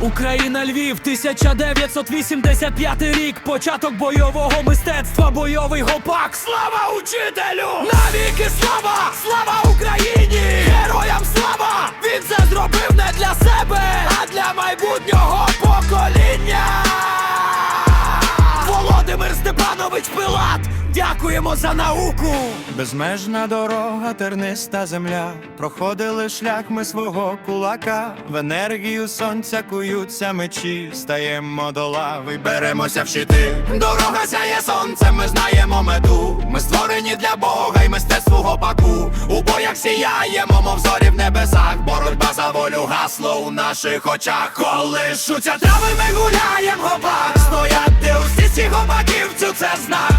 Україна Львів, 1985 рік, початок бойового мистецтва, бойовий гопак. Слава учителю! Навіки слава! Слава! Дякуємо за науку! Безмежна дорога, терниста земля. Проходили шлях ми свого кулака. В енергію сонця куються мечі. Стаємо до лави, беремося в щити. Дорога сяє сонцем, ми знаємо мету. Ми створені для Бога і мистецтву гопаку. У боях сіяємо, мов зорі в небесах. Боротьба за волю гасло у наших очах. Коли шуться трави, ми гуляєм гопак. Стояти у стісі гопаківцю, це знак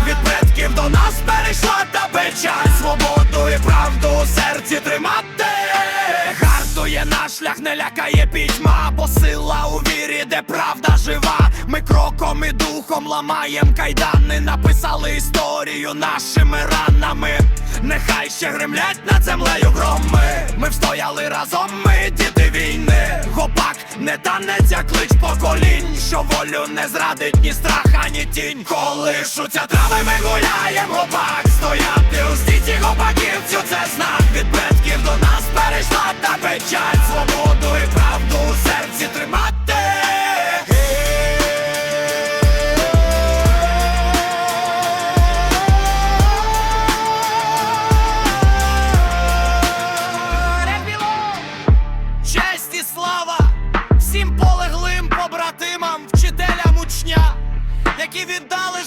до нас перейшла та печаль. Свободу і правду у серці тримати. Гартує наш шлях, не лякає пітьма, бо сила у вірі, де правда жива. Ми кроком і духом ламаєм кайдани, написали історію нашими ранами. Нехай ще гремлять над землею громи. Ми встояли разом, ми діти війни. Гопак не танець, а клич поколінь, волю не зрадить ні страх, ані тінь. Коли шуться трави, ми гуляєм гопак. Стояти у стіці гопаківцю, це знак від предків до нас перейшла та печаль. Свободу і правду у серці тримати. Честь і слава всім вчителям учня, які віддали